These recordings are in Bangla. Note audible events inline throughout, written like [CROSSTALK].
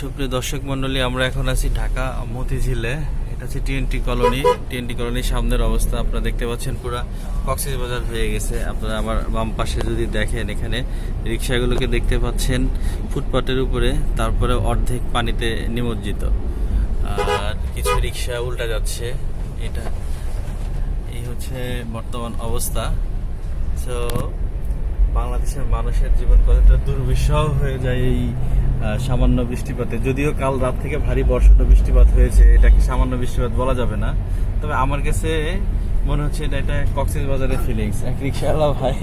সুপ্রিয় দর্শক মন্ডলী, আমরা এখন আছি ঢাকা মতিঝিলে। এটা হচ্ছে টিএনটি কলোনি। টিএনটি কলোনির সামনের অবস্থা আপনারা দেখতে পাচ্ছেন পুরো। কক্সিস বাজার হয়ে গেছে। আপনারা আমার বাম পাশে যদি দেখেন এখানে রিক্সাগুলোকে দেখতে পাচ্ছেন ফুটপাতের উপরে, তারপরে অর্ধেক পানিতে নিমজ্জিত। আর কিছু রিক্সা উল্টা যাচ্ছে। এটা, এই হচ্ছে বর্তমান অবস্থা। তো বাংলাদেশের মানুষের জীবন কতটা দুর্বিষহ হয়ে যায় এই সামান্য বৃষ্টিপাতে। যদিও কাল রাত থেকে ভারী বর্ষণ বৃষ্টিপাত হয়েছে, এটাকে সামান্য বৃষ্টিপাত বলা যাবে না। তবে আমার কাছে মনে হচ্ছে এটা একটা কক্সেস বাজারের ফিলিংস এক রিক্সাওয়ালা ভাই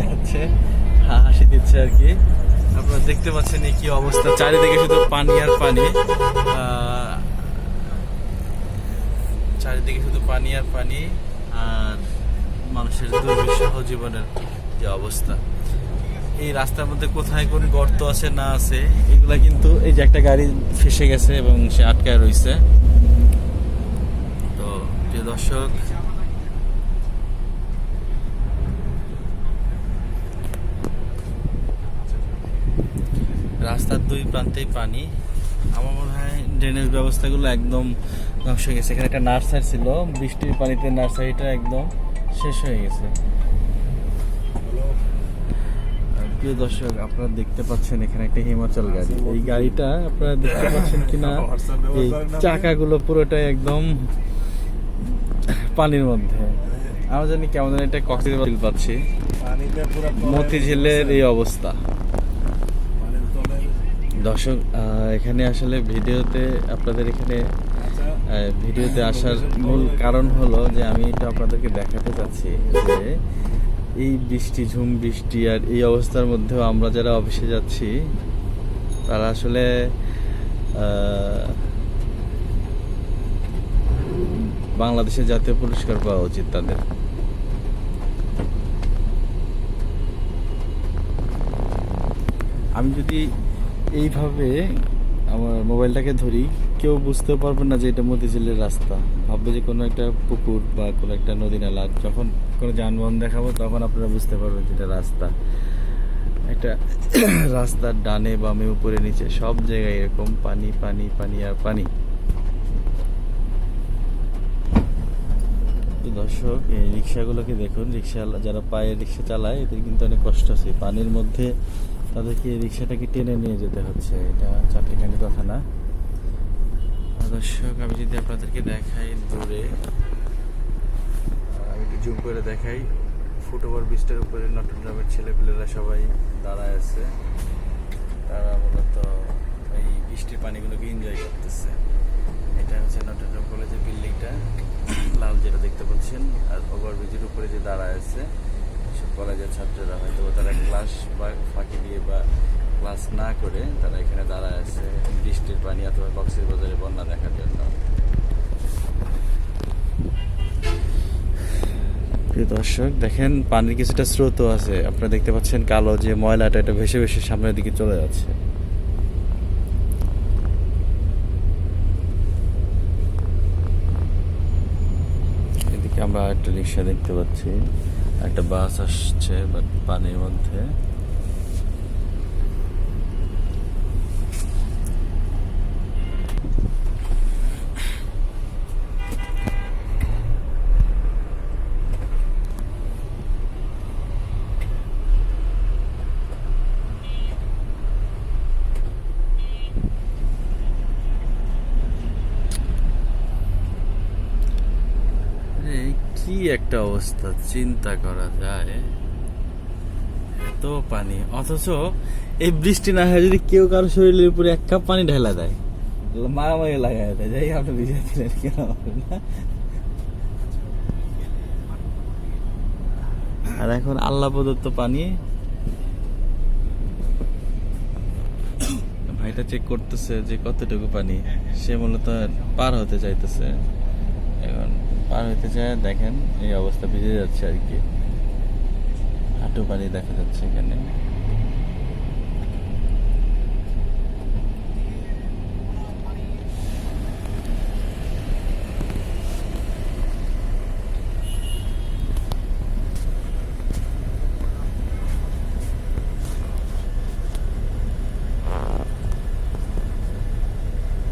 যাচ্ছে, হাসি দিচ্ছে আর কি। আপনারা দেখতে পাচ্ছেন কি অবস্থা। চারিদিকে শুধু পানি আর পানি। চারিদিকে শুধু পানি আর পানি। আর মানুষের দুর্বিষহ জীবনের যে অবস্থা। এই রাস্তার মধ্যে কোথায় কোন গর্ত আছে, না আছে, এগুলা কিন্তু এই যে একটা গাড়ি ফেসে গেছে এবং সে আটকায় রয়েছে তো, প্রিয় দর্শক, রাস্তার দুই প্রান্তেই পানি। আমার মনে হয় ড্রেনেজ ব্যবস্থাগুলো একদম ধ্বংস হয়ে গেছে। এখানে একটা নার্সারি ছিল, বৃষ্টির পানিতে নার্সারিটা একদম শেষ হয়ে গেছে। প্রিয় দর্শক আপনারা দেখতে পাচ্ছেন এখানে একটা হিমাচল গাড়ি। এই গাড়িটা আপনারা দেখতে পাচ্ছেন কিনা [LAUGHS] এই চাকাগুলো পুরোটাই একদম পানির মধ্যে। আমরা জানি কেমন জানি একটা কক্সিস ফিল পাচ্ছি। মতিঝিলের এই অবস্থা। দর্শক এখানে আসলে ভিডিওতে আপনাদের এখানে আচ্ছা। ভিডিওতে আসার মূল কারণ হলো যে আমি এটা আপনাদেরকে দেখাতে চাচ্ছি যে এই বৃষ্টি ঝুম বৃষ্টি আর এই অবস্থার মধ্যেও আমরা যারা অফিসে যাচ্ছি তারা আসলে আহ, বাংলাদেশের জাতীয় পুরস্কার পাওয়া উচিত তাদের। আমি যদি এইভাবে আমার মোবাইলটাকে ধরি, কেউ বুঝতে পারবে না যে এটা মতিঝিলের রাস্তা। ভাববে যে কোনো একটা পুকুর বা কোনো একটা নদী নালা, যখন কোনো যানবাহন দেখাবো তখন আপনারা বুঝতে পারবেন যে এটা রাস্তা। একটা [CLEARS THROAT] রাস্তার ডানে বামে, উপরে, নিচে, সব জায়গায় এরকম পানি পানি পানি আর পানি। দর্শক, এই রিক্সাগুলোকে দেখুন, রিক্সা, যারা পায়ে রিক্সা চালায়, এদের কিন্তু অনেক কষ্ট আছে। পানির মধ্যে তাদেরকে রিক্সাটাকে টেনে নিয়ে যেতে হচ্ছে। এটা চারটিখানি কথা না। দর্শক, আমি যদি আপনাদেরকে দেখাই দূরে আমি একটু জুম করে দেখাই। ফুটওভার ব্রিজটার উপরে নটরডামের ছেলেপেলেরা সবাই দাঁড়ায় আছে। তারা মূলত এই বৃষ্টির পানিগুলোকে এনজয় করতেছে। এটা হচ্ছে নটরডাম কলেজের বিল্ডিংটা লাল যেটা দেখতে পাচ্ছেন, আর ওভার ওভারব্রিজের উপরে যে দাঁড়ায় আছে। কলেজের ছাত্ররা হয়তো তারা ক্লাস বা ফাঁকি দিয়ে বা ক্লাস না করে তারা এখানে দাঁড়ায় আছে বৃষ্টির পানি অথবা কক্সের বাজারে বন্যা দেখার জন্য। দর্শক, দেখেন পানির কিছুটা স্রোতও আছে। আপনারা দেখতে পাচ্ছেন কালো যে ময়লাটা, এটা ভেসে ভেসে সামনের দিকে চলে যাচ্ছে। এদিকে আমরা একটা রিক্সা দেখতে পাচ্ছি। একটা বাস আসছে বাট পানির মধ্যে আরে, কি একটা অবস্থা? চিন্তা করা যায়। এত পানি। অথচ এই বৃষ্টি না হয় যদি কেউ কারও শরীরের উপরে এক কাপ পানি ঢেলা দেয়। মারামারি লাগাই দেয়। যাই আপনি ভিজে দিলেন কেন? আর এখন আল্লাহ প্রদত্ত পানি। ভাইটা চেক করতেছে যে কতটুকু পানি। সে মূলত পার হতে চাইতেছে। এখন পার হইতে চায় দেখেন এই অবস্থা ভিজে যাচ্ছে আর কি। হাঁটু পানি দেখা যাচ্ছে এখানে।